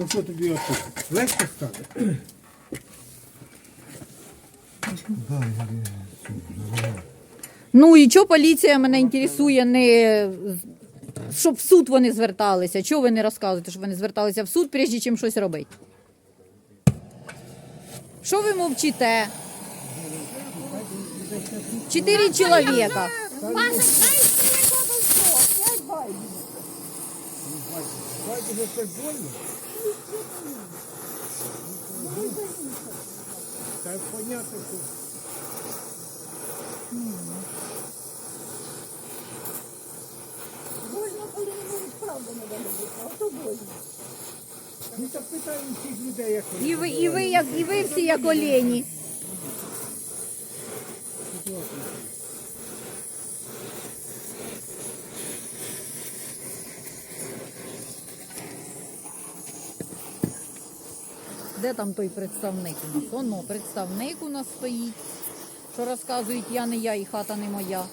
Ну що тобі отут? Легко стане? Ну і чого поліція мене інтересує, не щоб в суд вони зверталися. Чого ви не розказуєте, щоб вони зверталися в суд, прежде чим щось робити? Що ви мовчите? Чотири чоловіка. Паша, знаєш, Та понятно, що Больно, коли не можуть правду не говорити, а то больно. Ми так питаємо всіх людей, як вони. І ви, і ви, як, і ви всі як олені. Де там той представник у нас? Оно, представник у нас стоїть. Що розказують, я не я і хата не моя.